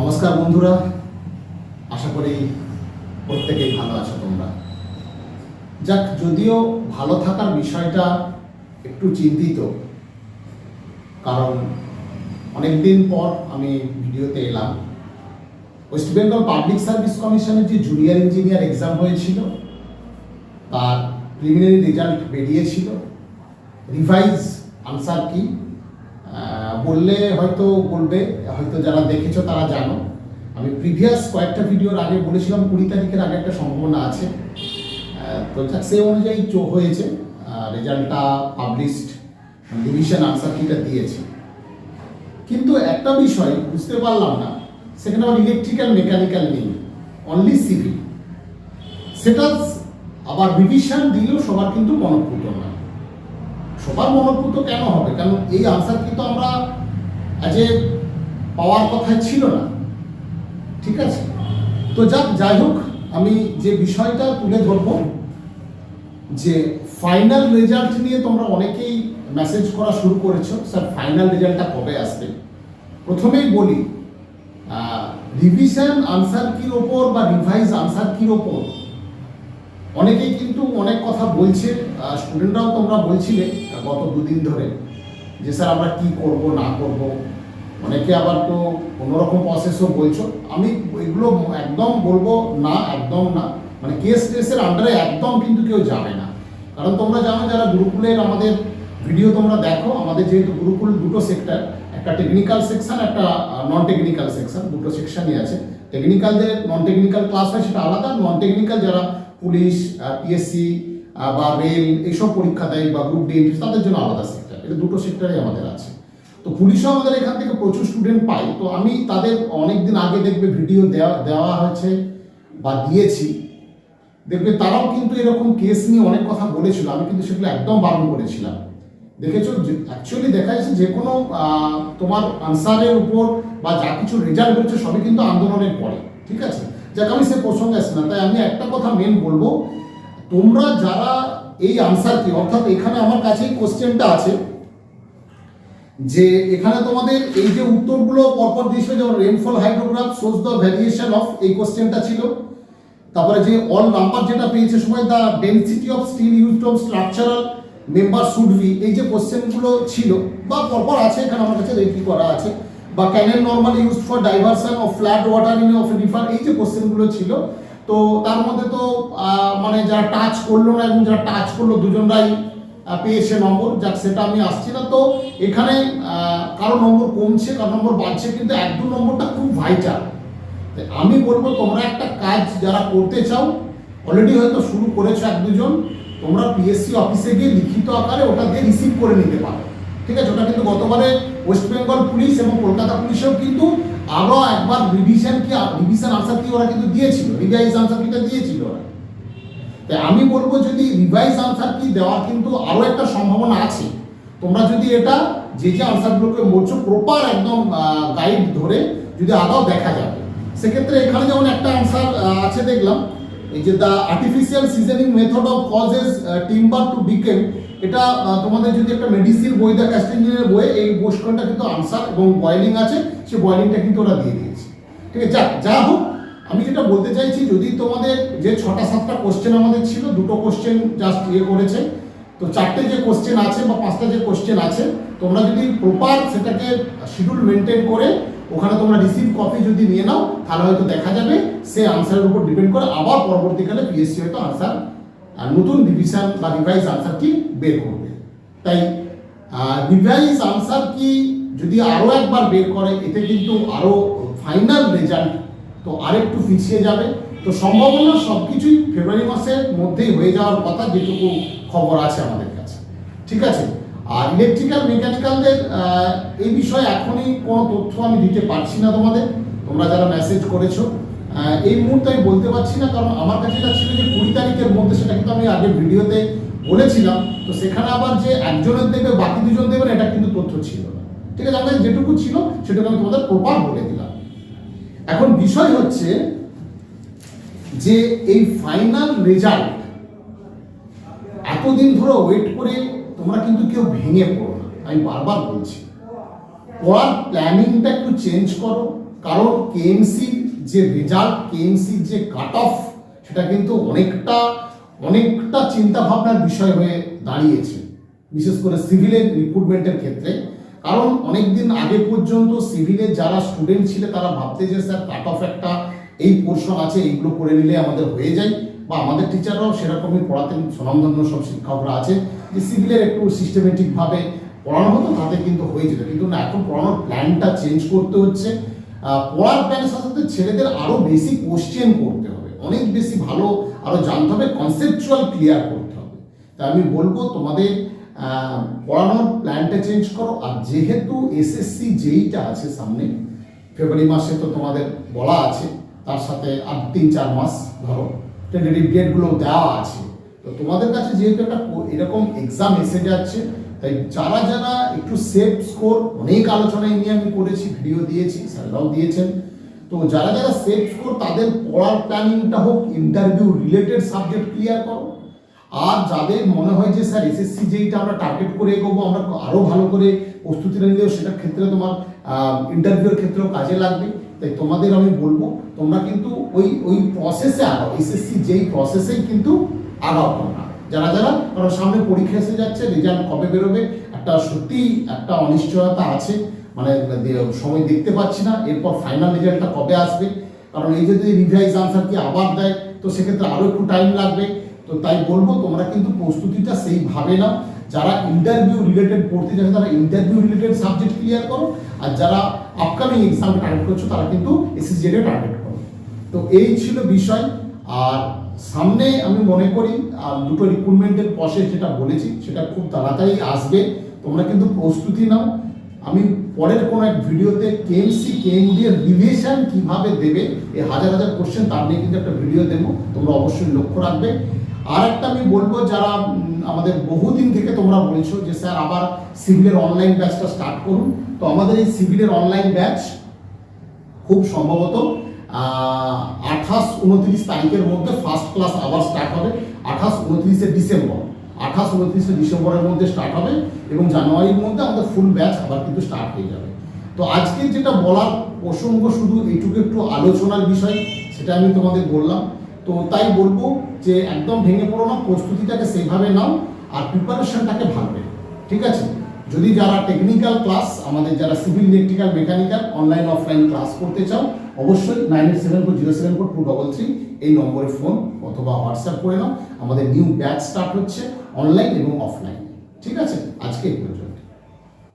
নমস্কার বন্ধুরা, আশা করি প্রত্যেকেই ভালো আছো তোমরা। যাক, যদিও ভালো থাকার বিষয়টা একটু চিন্তিত, কারণ অনেক দিন পর আমি ভিডিওতে এলাম। ওয়েস্ট বেঙ্গল পাবলিক সার্ভিস কমিশনের যে জুনিয়র ইঞ্জিনিয়ার এক্সাম হয়েছিল, তার প্রিলিমিনারি রেজাল্ট বেরিয়েছিল। রিভাইজ আনসার কি? বললে হয়তো বলবে, হয়তো যারা দেখেছ তারা জানো। আমি প্রিভিয়াস কয়েকটা ভিডিওর আগে বলেছিলাম, কুড়ি তারিখের আগে একটা সম্ভাবনা আছে। তো সেই অনুযায়ী চো হয়েছে। রেজাল্টটা পাবলিশড ডিভিশন আনসার কিটা দিয়েছে। কিন্তু একটা বিষয় বুঝতে পারলাম না, সেখানে আমার ইলেকট্রিক্যাল মেকানিক্যাল নেই অনলি সিভিল সেটা আবার রিভিশন দিলেও সবার কিন্তু মনপ্রুত নয়। সবার মনপ্রুত কেন হবে? কারণ এই আনসার কিন্তু আমরা আজ পাওয়ার কথা ছিল না। ঠিক আছে? তো যাক, যাই হোক, আমি যে বিষয়টা তুলে ধরব, যে ফাইনাল রেজাল্ট নিয়ে তোমরা অনেকেই মেসেজ করা শুরু করেছ। স্যার ফাইনাল রেজাল্টটা কবে আসবে? প্রথমেই বলি রিভিশন আনসার কির ওপর বা রিভাইজ আনসার কির ওপর অনেকেই কিন্তু অনেক কথা বলছে স্টুডেন্টরাও তোমরা বলছিলে গত দুদিন ধরে যে, স্যার, আমরা কি করব, না করব? অনেকে আবার তো কোনোরকম প্রসেসও বলছো। আমি এগুলো একদম বলব না, একদম না। মানে কেস টেসের আন্ডারে একদম কিন্তু কেউ যাবে না। কারণ তোমরা জানো, যারা গুরুকুলের আমাদের ভিডিও তোমরা দেখো, আমাদের যেহেতু গুরুকুল দুটো সেক্টর একটা টেকনিক্যাল সেকশন একটা নন টেকনিক্যাল সেকশন দুটো সেকশনই আছে। টেকনিক্যাল যে নন টেকনিক্যাল ক্লাস হয়, সেটা আলাদা নন টেকনিক্যাল যারা পুলিশ পিএসসি বা রেল, এইসব পরীক্ষা দেয় বা গ্রুপ ডি তাদের জন্য আলাদা সেক্টর এটা দুটো সেক্টরে আমাদের আছে। তো পুলিশও আমাদের এখান থেকে প্রচুর স্টুডেন্ট পাই তো আমি তাদের অনেক দিন আগে দেখবে ভিডিও দেওয়া দেওয়া হয়েছে বা দিয়েছি। দেখবে তারাও কিন্তু এরকম কেস নিয়ে অনেক কথা বলেছিল। আমি কিন্তু সেগুলো একদম বারণ করেছিলাম। দেখেছ অ্যাকচুয়ালি দেখা যাচ্ছে যে কোনো তোমার আনসারের উপর বা যা কিছু রেজাল্ট বেরোচ্ছে সবই কিন্তু আন্দোলনের পরে। ঠিক আছে? যাক, আমি সে প্রসঙ্গে আসছি না। তাই আমি একটা কথা মেন বলব। তোমরা যারা এই আনসার কি, অর্থাৎ এখানে আমার কাছে কোশ্চেনটা আছে, যে এখানে তোমাদের এই যে উত্তরগুলো পরপর দিয়েছিল, যেমন rainfall hydrograph source the variation of এই কোশ্চেনটা ছিল। তারপরে যে অল নাম্বার যেটা পেয়েছে সময় the density of steel used of structural member should be এই যে কোশ্চেনগুলো ছিল, বা পরপর আছে এখানে আমার কাছে রেডি করা আছে বা canal normal use for diversion of flat water in of river এই যে কোশ্চেনগুলো ছিল। তো তার মধ্যে তো মানে যারা টাচ করল না এবং যারা টাচ করল, দুজনরাই পেয়েছে নম্বর। যাক, সেটা আমি আসছি না। তো এখানে কারও নম্বর কমছে, কারও নম্বর বাড়ছে, কিন্তু এক দু নম্বরটা খুব ভাইটাল আমি বলব, তোমরা একটা কাজ যারা করতে চাও অলরেডি হয়তো শুরু করেছ এক দুজন, তোমরা পিএসসি অফিসে গিয়ে লিখিত আকারে ওটা দিয়ে রিসিভ করে নিতে পারো। ঠিক আছে, ওটা কিন্তু গতবারে ওয়েস্ট বেঙ্গল পুলিশ এবং কলকাতা পুলিশেও কিন্তু আরও একবার রিভিশন কি রিভিশন আনসার কি ওরা কিন্তু দিয়েছিল রিভাইজ আনসার কিটা দিয়েছিল ওরা। তাই আমি বলব যদি রিভাইজ আনসার কি দেওয়ার কিন্তু আরও একটা সম্ভাবনা আছে, তোমরা যদি এটা যে যে আনসারগুলোকে বলছো প্রপার একদম গাইড ধরে যদি আগাও দেখা যাবে। সেক্ষেত্রে এখানে যেমন একটা আনসার আছে দেখলাম এই যে the artificial seasoning method of causes timber to Dickens এটা তোমাদের যদি একটা মেডিসিন বই দেয় ক্যাস্টিংয়ের বইয়ে, এই কোশ্চেনটা কিন্তু আনসার এবং বয়েলিং আছে সেই বয়েলিংটা কিন্তু ওরা দিয়ে দিয়েছে। ঠিক আছে? যাক, যা হোক, আমি যেটা বলতে চাইছি, যদি তোমাদের যে ছটা, সাতটা কোশ্চেন আমাদের ছিল, দুটো কোশ্চেন জাস্ট ইয়ে করেছে তো চারটে যে কোশ্চেন আছে বা পাঁচটা যে কোশ্চেন আছে, তোমরা যদি প্রপার সেটাকে শিডিউল মেনটেন করে ওখানে তোমরা রিসিভ কপি যদি নিয়ে নাও, তাহলে হয়তো দেখা যাবে সে আনসারের উপর ডিপেন্ড করে আবার পরবর্তীকালে পিএসসি হয়তো আনসার নতুন রিভিশন বা রিভাইজ আনসার কি বের করবে। তাই রিভাইজ আনসার কি যদি আরও একবার বের করে, এতে কিন্তু আরও ফাইনাল রেজাল্ট তো আরেকটু পিছিয়ে যাবে। তো সম্ভাবনা সব কিছুই ফেব্রুয়ারি মাসের মধ্যেই হয়ে যাওয়ার কথা যেটুকু খবর আছে আমাদের কাছে। ঠিক আছে? আর ইলেকট্রিক্যাল মেকানিক্যালদের এই বিষয়ে এখনই কোনো তথ্য আমি দিতে পারছি না তোমাদের। তোমরা যারা মেসেজ করেছ এই মুহূর্তে আমি বলতে পারছি না, কারণ আমার কাছে এটা ছিল যে কুড়ি তারিখের মধ্যে, সেটা কিন্তু আমি আগের ভিডিওতে বলেছিলাম। তো সেখানে আবার যে একজনের দেবে, বাকি দুজন দেবেন এটা কিন্তু তথ্য ছিল না। ঠিক আছে? আমাদের যেটুকু ছিল, সেটুকু আমি তোমাদের প্রপার বলে দিলাম। এখন বিষয় হচ্ছে যে এই ফাইনাল রেজাল্ট এতদিন ধরে ওয়েট করে তোমরা কিন্তু কেউ ভেঙে পড়ো না। আমি বারবার বলছি, পড়ার প্ল্যানিংটা একটু চেঞ্জ করো। কারণ কেএমসির যে রেজাল্ট কেএমসির যে কাট অফ সেটা কিন্তু অনেকটা অনেকটা চিন্তা ভাবনার বিষয় হয়ে দাঁড়িয়েছে, বিশেষ করে সিভিলের রিক্রুটমেন্টের ক্ষেত্রে। কারণ অনেকদিন আগে পর্যন্ত সিভিলের যারা স্টুডেন্ট ছিল, তারা ভাবতে যে, স্যার কাট অফ একটা এই পোর্শন আছে, এইগুলো করে নিলে আমাদের হয়ে যায়। বা আমাদের টিচাররাও সেরকমই পড়াতেন, স্বনামধন্য সব শিক্ষকরা আছে। যে সিভিলের একটু সিস্টেমেটিকভাবে পড়ানো হতো, তাতে কিন্তু হয়ে যেত। কিন্তু না, এখন পড়ানোর প্ল্যানটা চেঞ্জ করতে হচ্ছে। পড়ার প্ল্যানের সাথে সাথে ছেলেদের আরও বেশি কোশ্চেন করতে হবে। অনেক বেশি ভালো আরও জানতে হবে কনসেপচুয়াল ক্লিয়ার করতে হবে। তা আমি বলব, তোমাদের পড়ানোর প্ল্যানটা চেঞ্জ করো। আর যেহেতু এসএসসি যেইটা আছে সামনে ফেব্রুয়ারি মাসে তো তোমাদের বলা আছে তার সাথে আর তিন চার মাস ধরো টেন্টেটিভ ডেটগুলো দেওয়া আছে। তো তোমাদের কাছে যেহেতু একটা এরকম এক্সাম এসে যাচ্ছে, তাই যারা যারা একটু সেফ স্কোর অনেক আলোচনা এই নিয়ে আমি করেছি ভিডিও দিয়েছি, স্যাররাও দিয়েছেন। তো যারা যারা সেফ স্কোর তাদের পড়ার প্ল্যানিংটা হোক ইন্টারভিউ রিলেটেড সাবজেক্ট ক্লিয়ার করো। আর যাদের মনে হয় যে, স্যার এসএসসি যেইটা আমরা টার্গেট করে এগোবো, আমরা আরও ভালো করে প্রস্তুতি নিলেও সেটার ক্ষেত্রে তোমার ইন্টারভিউর ক্ষেত্রেও কাজে লাগবে। তাই তোমাদের আমি বলব, তোমরা কিন্তু ওই ওই প্রসেসে আগাও। এসএসসি যেই প্রসেসেই কিন্তু আগাও তোমরা। যারা যারা কারণ সামনে পরীক্ষা এসে যাচ্ছে রেজাল্ট কবে বেরোবে, একটা সত্যি একটা অনিশ্চয়তা আছে মানে সময় দেখতে পাচ্ছি না, এরপর ফাইনাল রেজাল্টটা কবে আসবে? কারণ এই যদি রিভাইজ আনসার কি আবার দেয়, তো সেক্ষেত্রে আরও একটু টাইম লাগবে। তো তাই বলব, তোমরা কিন্তু প্রস্তুতিটা সেইভাবে নাও। যারা ইন্টারভিউ রিলেটেড পড়তে যাচ্ছে তারা ইন্টারভিউ রিলেটেড সাবজেক্ট ক্লিয়ার করো, আর যারা আপকামিং এক্সাম টার্গেট করছ, তারা কিন্তু এসএসজিএ টার্গেট করো। তো এই ছিল বিষয়। আর সামনে আমি মনে করি, আর দুটো রিক্রুটমেন্টের প্রসেস যেটা বলেছি, সেটা খুব তাড়াতাড়ি আসবে। তোমরা কিন্তু প্রস্তুতি নাও। আমি পরের কোনো এক ভিডিওতে কেএমসি কেএমডি এর রিভিশন কীভাবে দেবে, এই হাজার হাজার কোশ্চেন তার নিয়ে কিন্তু একটা ভিডিও দেবো। তোমরা অবশ্যই লক্ষ্য রাখবে। আর একটা আমি বলব, যারা আমাদের বহুদিন থেকে তোমরা বলছো যে, স্যার, আবার সিভিলের অনলাইন ব্যাচটা স্টার্ট করুন। তো আমাদের এই সিভিলের অনলাইন ব্যাচ খুব সম্ভবত আঠাশ উনত্রিশ তারিখের মধ্যে ফার্স্ট ক্লাস আবার স্টার্ট হবে, আঠাশ উনত্রিশে ডিসেম্বর। আঠাশ উনত্রিশে ডিসেম্বরের মধ্যে স্টার্ট হবে এবং জানুয়ারির মধ্যে আমাদের ফুল ব্যাচ আবার কিন্তু স্টার্ট হয়ে যাবে। তো আজকে যেটা বলার প্রসঙ্গ শুধু এইটুকু একটু আলোচনার বিষয়, সেটা আমি তোমাদের বললাম। তো তাই বলব যে একদম ভেঙে পড়ো না, প্রস্তুতিটাকে সেভাবে নাও আর প্রিপারেশনটাকে ভাববে ঠিক আছে? যদি যারা টেকনিক্যাল ক্লাস আমাদের যারা civil electrical mechanical online offline class করতে চাও, অবশ্যই nine eight seven four zero seven four two double three এই নম্বরে ফোন অথবা হোয়াটসঅ্যাপ করে নাও। আমাদের নিউ ব্যাচ স্টার্ট হচ্ছে অনলাইন এবং অফলাইন ঠিক আছে? আজকে এই পর্যন্ত।